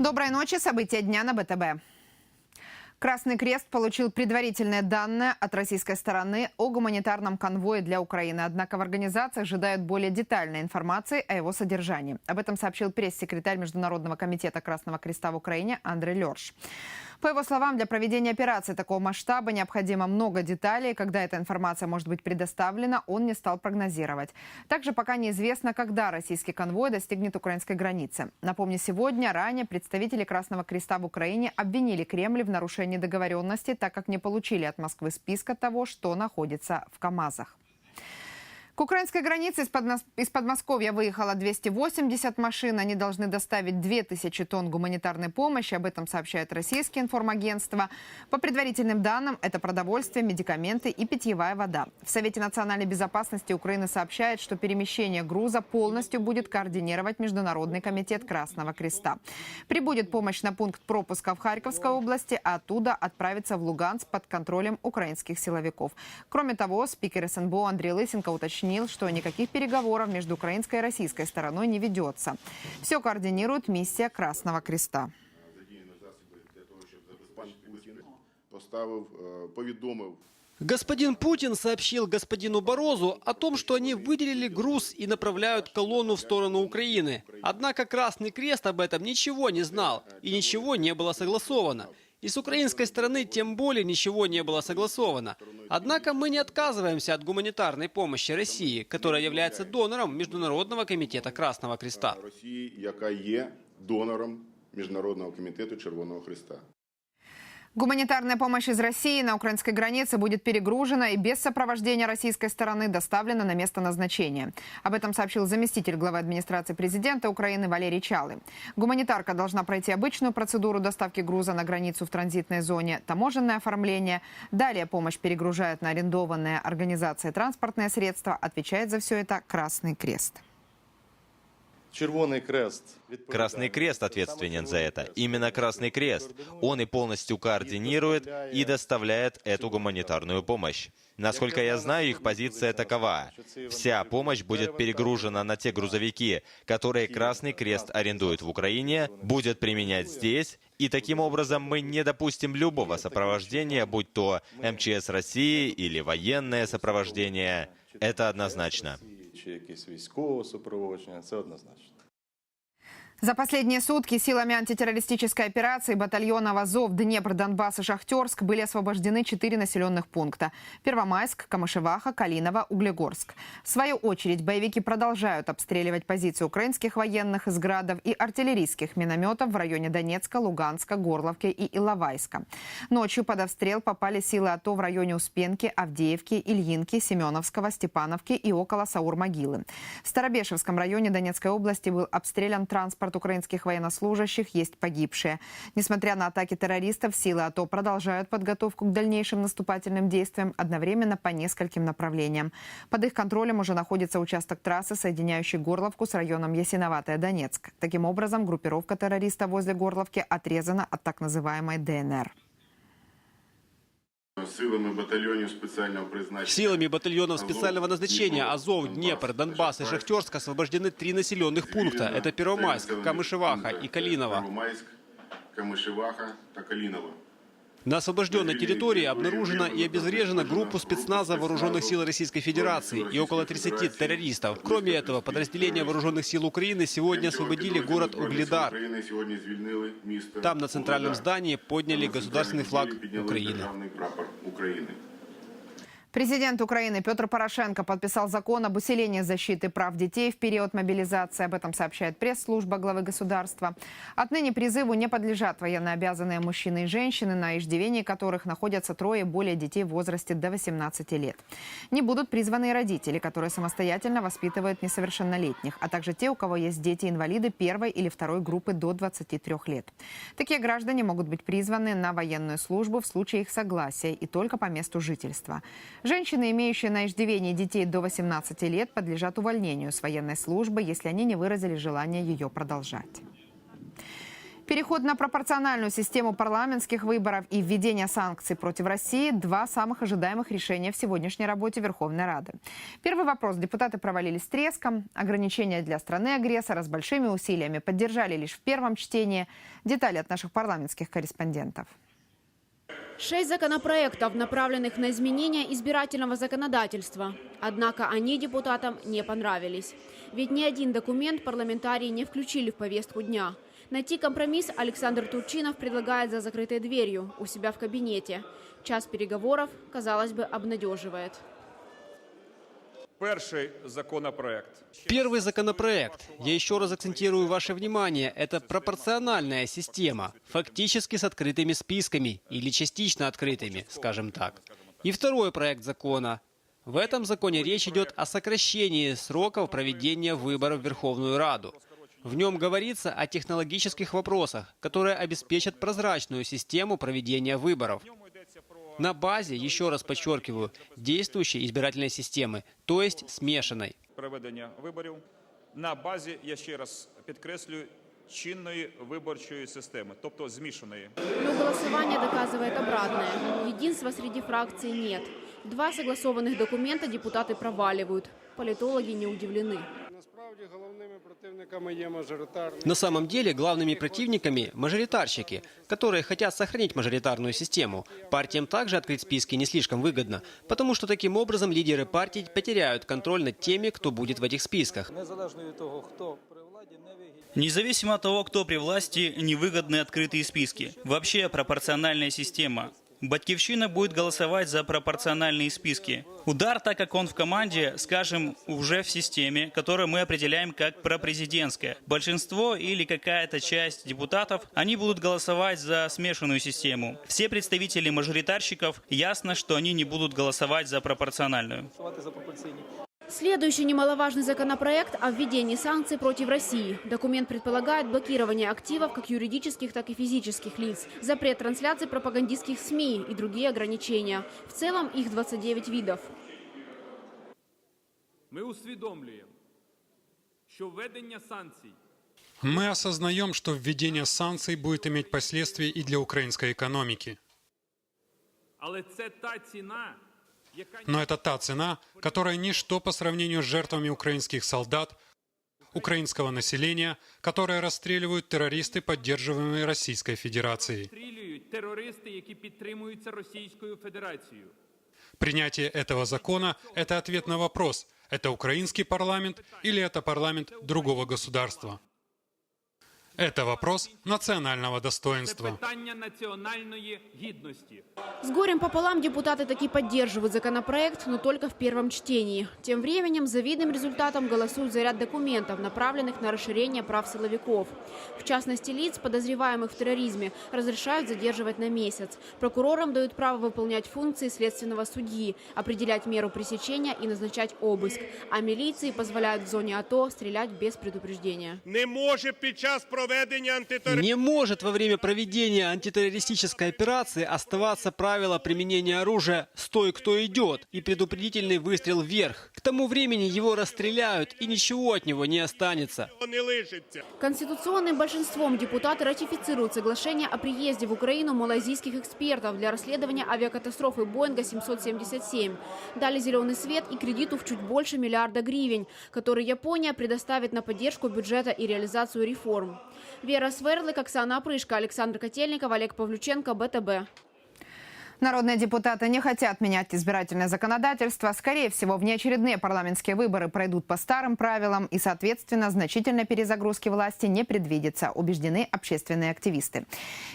Доброй ночи. События дня на БТБ. Красный Крест получил предварительные данные от российской стороны о гуманитарном конвое для Украины. Однако в организации ожидают более детальной информации о его содержании. Об этом сообщил пресс-секретарь Международного комитета Красного Креста в Украине Андрей Лерш. По его словам, для проведения операции такого масштаба необходимо много деталей. Когда эта информация может быть предоставлена, он не стал прогнозировать. Также пока неизвестно, когда российский конвой достигнет украинской границы. Напомню, сегодня ранее представители Красного Креста в Украине обвинили Кремль в нарушении договоренности, так как не получили от Москвы списка того, что находится в КАМАЗах. К украинской границе из, Подмос... из Подмосковья выехало 280 машин. Они должны доставить 2000 тонн гуманитарной помощи. Об этом сообщает российские информагентства. По предварительным данным, это продовольствие, медикаменты и питьевая вода. В Совете национальной безопасности Украины сообщает, что перемещение груза полностью будет координировать Международный комитет Красного Креста. Прибудет помощь на пункт пропуска в Харьковской области, а оттуда отправится в Луганск под контролем украинских силовиков. Кроме того, спикер СНБО Андрей Лысенко уточнил, что никаких переговоров между украинской и российской стороной не ведется. Все координирует миссия Красного Креста. задіяно засоби для того, щоб забезпечити Путін поставив, е, повідомив Господин Путин сообщил господину Борозу о том, что они выделили груз и направляют колонну в сторону Украины. Однако Красный Крест об этом ничего не знал и ничего не было согласовано. И с украинской стороны тем более ничего не было согласовано. Однако мы не отказываемся от гуманитарной помощи России, которая является донором Международного комитета Красного Креста. Росії, яка є донором Міжнародного комітету Червоного Христа. Гуманитарная помощь из России на украинской границе будет перегружена и без сопровождения российской стороны доставлена на место назначения. Об этом сообщил заместитель главы администрации президента Украины Валерий Чалы. Гуманитарка должна пройти обычную процедуру доставки груза на границу в транзитной зоне, таможенное оформление. Далее помощь перегружает на арендованные организации транспортные средства. Отвечает за все это Красный Крест. Червоный крест. Красный Крест ответственен за это. Именно Красный Крест. Он и полностью координирует и доставляет эту гуманитарную помощь. Насколько я знаю, их позиция такова. Вся помощь будет перегружена на те грузовики, которые Красный Крест арендует в Украине, будет применять здесь, и таким образом мы не допустим любого сопровождения, будь то МЧС России или военное сопровождение. Это однозначно. Чи якесь військове супроводження, це однозначно. За последние сутки силами антитеррористической операции батальонов Азов, Днепр, Донбасс и Шахтерск были освобождены четыре населенных пункта. Первомайск, Камышеваха, Калиново, Углегорск. В свою очередь боевики продолжают обстреливать позиции украинских военных из градов и артиллерийских минометов в районе Донецка, Луганска, Горловки и Иловайска. Ночью под обстрел попали силы АТО в районе Успенки, Авдеевки, Ильинки, Семеновского, Степановки и около Саур-Могилы. В Старобешевском районе Донецкой области был обстрелян транспорт украинских военнослужащих, есть погибшие. Несмотря на атаки террористов, силы АТО продолжают подготовку к дальнейшим наступательным действиям одновременно по нескольким направлениям. Под их контролем уже находится участок трассы, соединяющий Горловку с районом Ясиноватая Донецк. Таким образом, группировка террористов возле Горловки отрезана от так называемой ДНР. Силами батальйонів спеціального призначення Силами батальонов специального назначения Азов, Днепр, Донбасс и Шахтерск освобождены три населенных пункта. Это Первомайск, Камышеваха и Калиново. Первомайськ, Камишеваха та Каліново. На освобожденной территории обнаружена и обезврежена группа спецназа Вооруженных сил Российской Федерации и около 30 террористов. Кроме этого, подразделения Вооруженных сил Украины сегодня освободили город Угледар. України сьогодні звільнили місто Там на центральном Угледар. здании подняли На государственный флаг центральній підняли Украины. Президент Украины Петр Порошенко подписал закон об усилении защиты прав детей в период мобилизации. Об этом сообщает пресс-служба главы государства. Отныне призыву не подлежат военнообязанные мужчины и женщины, на иждивении которых находятся трое более детей в возрасте до 18 лет. Не будут призваны и родители, которые самостоятельно воспитывают несовершеннолетних, а также те, у кого есть дети-инвалиды первой или второй группы до 23 лет. Такие граждане могут быть призваны на военную службу в случае их согласия и только по месту жительства. Женщины, имеющие на иждивении детей до 18 лет, подлежат увольнению с военной службы, если они не выразили желание ее продолжать. Переход на пропорциональную систему парламентских выборов и введение санкций против России – два самых ожидаемых решения в сегодняшней работе Верховной Рады. Первый вопрос депутаты провалили с треском. Ограничения для страны-агрессора с большими усилиями поддержали лишь в первом чтении. Детали от наших парламентских корреспондентов. Шесть законопроектов, направленных на изменение избирательного законодательства. Однако они депутатам не понравились. Ведь ни один документ парламентарии не включили в повестку дня. Найти компромисс Александр Турчинов предлагает за закрытой дверью у себя в кабинете. Час переговоров, казалось бы, обнадеживает. Перший законопроект. Первый законопроект, я еще раз акцентирую ваше внимание, это пропорциональная система, фактически с открытыми списками или частично открытыми, скажем так. И второй проект закона. В этом законе речь идет о сокращении сроков проведения выборов в Верховную Раду. В нем говорится о технологических вопросах, которые обеспечат прозрачную систему проведения выборов На базе, еще раз подчеркиваю, действующей избирательной системы, то есть смешанной. Проведення виборів на базі, я ще раз підкреслюю, чинної виборчої системи, тобто змішаної. Но голосование доказывает обратное. Единства среди фракций нет. Два согласованных документа депутаты проваливают. Политологи не удивлены. На самом деле главными противниками – мажоритарщики, которые хотят сохранить мажоритарную систему. Партиям также открыть списки не слишком выгодно, потому что таким образом лидеры партий потеряют контроль над теми, кто будет в этих списках. Незалежно від того, хто при владі, не вигідні. Независимо от того, кто при власти, невыгодны открытые списки. Вообще пропорциональная система. Батьковщина будет голосовать за пропорциональные списки. Удар, так как он в команде, скажем, уже в системе, которую мы определяем как пропрезидентская. Большинство или какая-то часть депутатов, они будут голосовать за смешанную систему. Все представители мажоритарщиков, ясно, что они не будут голосовать за пропорциональную. Голосувати за пропорційні. Следующий немаловажный законопроект о введении санкций против России. Документ предполагает блокирование активов как юридических, так и физических лиц, запрет трансляции пропагандистских СМИ и другие ограничения. В целом их 29 видов. Ми усвідомлюємо, що введення санкцій Мы осознаем, что введение санкций будет иметь последствия и для украинской экономики. але це та ціна, яка Но это та цена, которая ничто по сравнению с жертвами украинских солдат, украинского населения, которые расстреливают террористы, поддерживаемые Российской Федерацией. стрілюють терористи, які підтримуються Російською Федерацією. Принятие этого закона – это ответ на вопрос, это украинский парламент или это парламент другого государства. Это вопрос национального Це достоинства. питання національної гідності. С горем пополам депутаты таки поддерживают законопроект, но только в первом чтении. Тем временем завидным результатом голосуют за ряд документов, направленных на расширение прав силовиков. В частности, лиц, подозреваемых в терроризме, разрешают задерживать на месяц. Прокурорам дают право выполнять функции следственного судьи, определять меру пресечения и назначать обыск. А милиции позволяют в зоне АТО стрелять без предупреждения. не може під час проведення антитерористичної не может во время проведения антитеррористической операции оставаться правило применения оружия «стой, кто идет» и предупредительный выстрел вверх. К тому времени его расстреляют и ничего от него не останется. Конституционным большинством депутаты ратифицируют соглашение о приезде в Украину малайзийских экспертов для расследования авиакатастрофы Боинга 777. Дали зеленый свет и кредиту в чуть больше миллиарда гривен, который Япония предоставит на поддержку бюджета и реализацию реформ. Вера Сверлык, Оксана Опрышко, Александр Котельников, Олег Павлюченко, БТБ. Народные депутаты не хотят менять избирательное законодательство. Скорее всего, внеочередные парламентские выборы пройдут по старым правилам и, соответственно, значительной перезагрузки власти не предвидится, убеждены общественные активисты.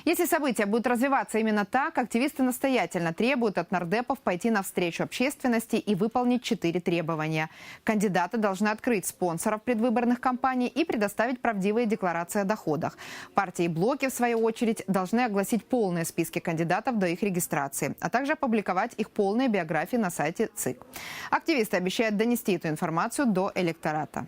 Если события будут развиваться именно так, активисты настоятельно требуют от нардепов пойти навстречу общественности и выполнить четыре требования. Кандидаты должны открыть спонсоров предвыборных кампаний и предоставить правдивые декларации о доходах. Партии и блоки, в свою очередь, должны огласить полные списки кандидатов до их регистрации, а также опубликовать их полные биографии на сайте ЦИК. Активисты обещают донести эту информацию до электората.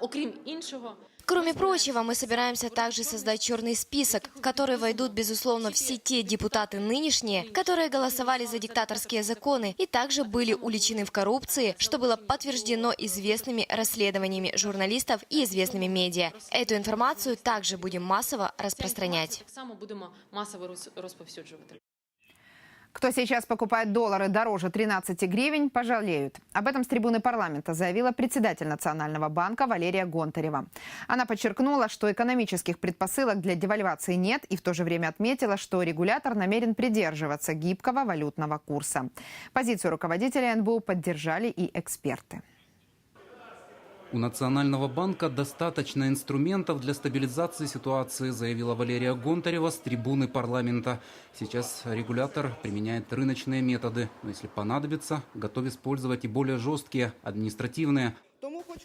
Окрім іншого, Кроме прочего, мы собираемся также создать черный список, в который войдут, безусловно, все те депутаты нынешние, которые голосовали за диктаторские законы и также были уличены в коррупции, что было подтверждено известными расследованиями журналистов и известными медиа. Эту информацию также будем массово распространять. Кто сейчас покупает доллары дороже 13 гривен, пожалеют. Об этом с трибуны парламента заявила председатель Национального банка Валерия Гонтарева. Она подчеркнула, что экономических предпосылок для девальвации нет и в то же время отметила, что регулятор намерен придерживаться гибкого валютного курса. Позицию руководителя НБУ поддержали и эксперты. У Национального банка достаточно инструментов для стабилизации ситуации, заявила Валерия Гонтарева с трибуны парламента. Сейчас регулятор применяет рыночные методы, но если понадобится, готов использовать и более жесткие административные.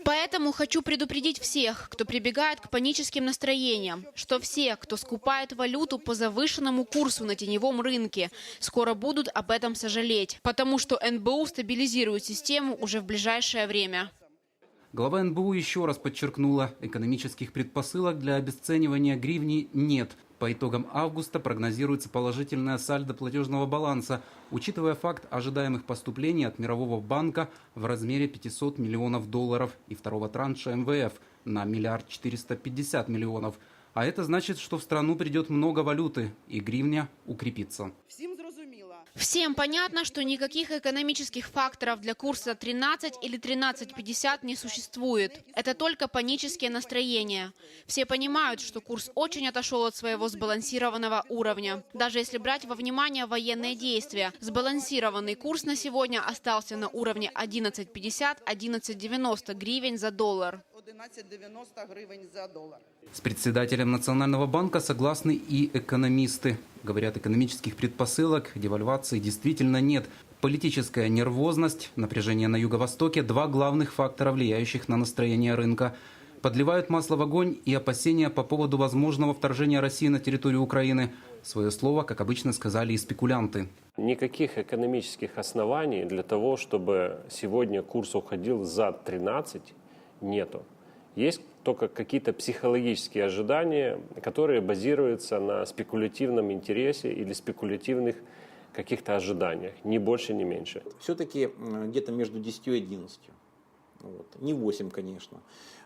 Поэтому хочу предупредить всех, кто прибегает к паническим настроениям, что все, кто скупает валюту по завышенному курсу на теневом рынке, скоро будут об этом сожалеть, потому что НБУ стабилизирует систему уже в ближайшее время. Глава НБУ еще раз подчеркнула, экономических предпосылок для обесценивания гривни нет. По итогам августа прогнозируется положительная сальдо платежного баланса, учитывая факт ожидаемых поступлений от Мирового банка в размере 500 миллионов долларов и второго транша МВФ на миллиард 450 миллионов. А это значит, что в страну придет много валюты и гривня укрепится. Всем понятно, что никаких экономических факторов для курса 13 или 13.50 не существует. Это только панические настроения. Все понимают, что курс очень отошел от своего сбалансированного уровня. Даже если брать во внимание военные действия, сбалансированный курс на сегодня остался на уровне 11.50-11.90 гривен за доллар. 11,90 гривень за доллар. С председателем Национального банка согласны и экономисты. Говорят, экономических предпосылок девальвации действительно нет. Политическая нервозность, напряжение на Юго-Востоке – два главных фактора, влияющих на настроение рынка. Подливают масло в огонь и опасения по поводу возможного вторжения России на территорию Украины. Свое слово, как обычно, сказали и спекулянты. Никаких экономических оснований для того, чтобы сегодня курс уходил за 13, нету. Есть только какие-то психологические ожидания, которые базируются на спекулятивном интересе или спекулятивных каких-то ожиданиях, ни больше, ни меньше. Все-таки где-то между 10 и 11. Вот. Не 8, конечно.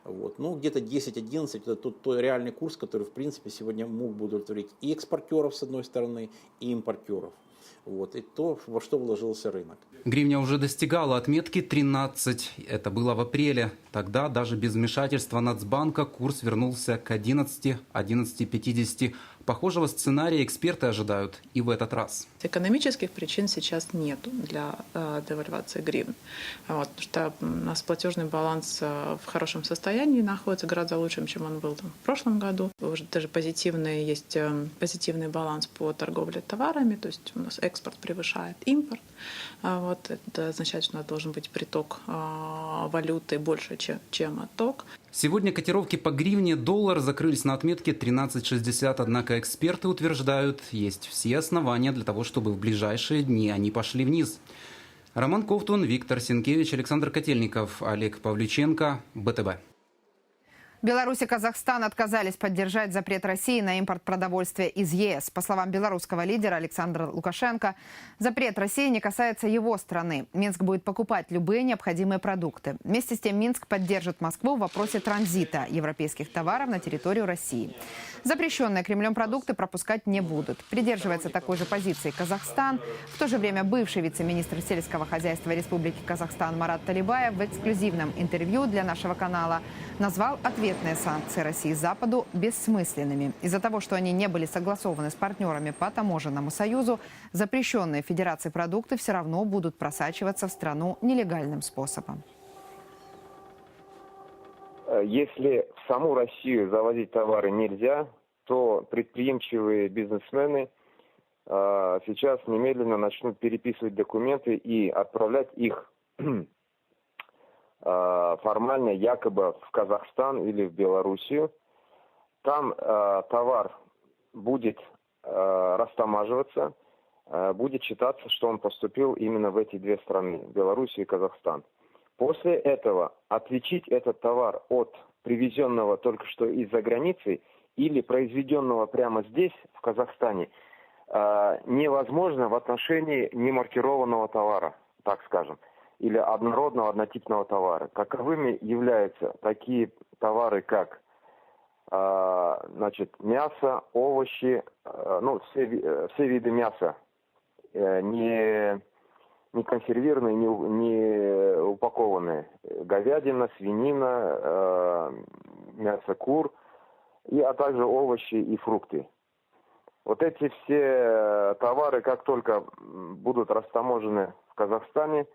Вот. Но где-то 10-11 это тот, тот реальный курс, который, в принципе, сегодня мог бы удовлетворить и экспортеров, с одной стороны, и импортеров. Вот, и то, во что вложился рынок. Гривня уже достигала отметки 13. Это было в апреле. Тогда даже без вмешательства Нацбанка курс вернулся к 11, 11,50. Похожего сценария эксперты ожидают и в этот раз. Экономических причин сейчас нет для э, девальвации гривен. Вот, потому что у нас платежный баланс э, в хорошем состоянии находится, гораздо лучше, чем он был там, в прошлом году. Уже даже позитивный, есть э, позитивный баланс по торговле товарами, то есть у нас экспорт превышает импорт. А вот, это означает, что у нас должен быть приток валюты больше, чем, чем отток. Сегодня котировки по гривне доллар закрылись на отметке 13.60, однако эксперты утверждают, есть все основания для того, чтобы в ближайшие дни они пошли вниз. Роман Ковтун, Виктор Сенкевич, Александр Котельников, Олег Павлюченко, БТБ. Беларусь и Казахстан отказались поддержать запрет России на импорт продовольствия из ЕС. По словам белорусского лидера Александра Лукашенко, запрет России не касается его страны. Минск будет покупать любые необходимые продукты. Вместе с тем Минск поддержит Москву в вопросе транзита европейских товаров на территорию России. Запрещенные Кремлем продукты пропускать не будут. Придерживается такой же позиции Казахстан. В то же время бывший вице-министр сельского хозяйства Республики Казахстан Марат Талибаев в эксклюзивном интервью для нашего канала назвал ответные санкции России Западу бессмысленными. Из-за того, что они не были согласованы с партнерами по таможенному союзу, запрещенные Федерации продукты все равно будут просачиваться в страну нелегальным способом. Если в саму Россию завозить товары нельзя, то предприимчивые бизнесмены э, сейчас немедленно начнут переписывать документы и отправлять их формально якобы в Казахстан или в Белоруссию. Там э, товар будет э, растамаживаться, э, будет считаться, что он поступил именно в эти две страны, Белоруссию и Казахстан. После этого отличить этот товар от привезенного только что из-за границы или произведенного прямо здесь, в Казахстане, э, невозможно в отношении немаркированного товара, так скажем, или однородного, однотипного товара. Каковыми являются такие товары, как э, значит, мясо, овощи, э, ну, все, э, все виды мяса, э, не, не консервированные, не, не упакованные. Говядина, свинина, э, мясо кур, и, а также овощи и фрукты. Вот эти все э, товары, как только будут растаможены в Казахстане,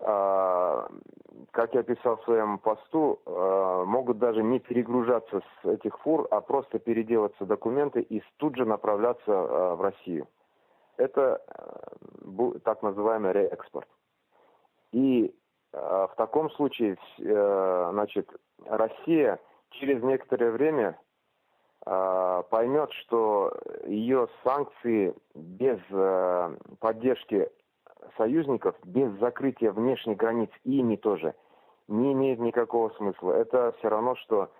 как я писал в своем посту, а, могут даже не перегружаться с этих фур, а просто переделаться документы и тут же направляться а, в Россию. Это а, бу- так называемый реэкспорт. И а, в таком случае, э, значит, Россия через некоторое время а, поймет, что ее санкции без э, поддержки союзников, без закрытия внешних границ ими тоже, не имеет никакого смысла. Это все равно, что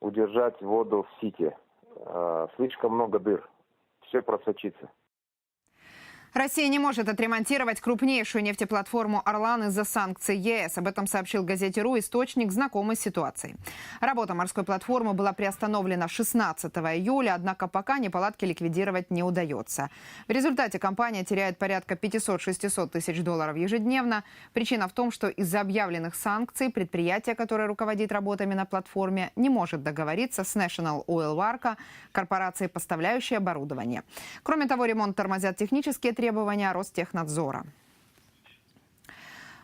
удержать воду в сите. А, Слишком много дыр. Все просочится. Россия не может отремонтировать крупнейшую нефтеплатформу «Орлан» из-за санкций ЕС. Об этом сообщил газете «Ру» источник, знакомый с ситуацией. Работа морской платформы была приостановлена 16 июля, однако пока неполадки ликвидировать не удается. В результате компания теряет порядка 500-600 тысяч долларов ежедневно. Причина в том, что из-за объявленных санкций предприятие, которое руководит работами на платформе, не может договориться с National Oil Warco, корпорацией, поставляющей оборудование. Кроме того, ремонт тормозят технические требования Ростехнадзора.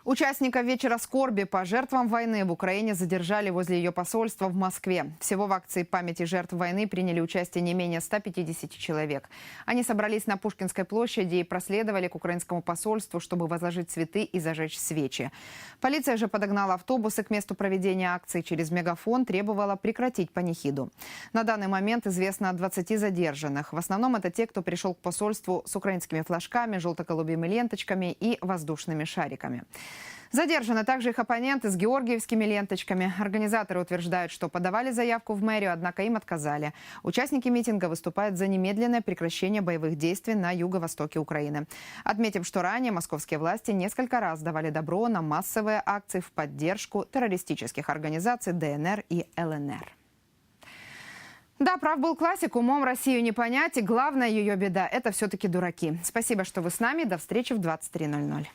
Участников вечера скорби по жертвам войны в Украине задержали возле ее посольства в Москве. Всего в акции памяти жертв войны приняли участие не менее 150 человек. Они собрались на Пушкинской площади и проследовали к украинскому посольству, чтобы возложить цветы и зажечь свечи. Полиция же подогнала автобусы к месту проведения акции. Через мегафон требовала прекратить панихиду. На данный момент известно о 20 задержанных. В основном это те, кто пришел к посольству с украинскими флажками, желто-голубыми ленточками и воздушными шариками. Задержаны также их оппоненты с георгиевскими ленточками. Организаторы утверждают, что подавали заявку в мэрию, однако им отказали. Участники митинга выступают за немедленное прекращение боевых действий на юго-востоке Украины. Отметим, что ранее московские власти несколько раз давали добро на массовые акции в поддержку террористических организаций ДНР и ЛНР. Да, прав был классик, умом Россию не понять, и главная ее беда – это все-таки дураки. Спасибо, что вы с нами. До встречи в 23.00.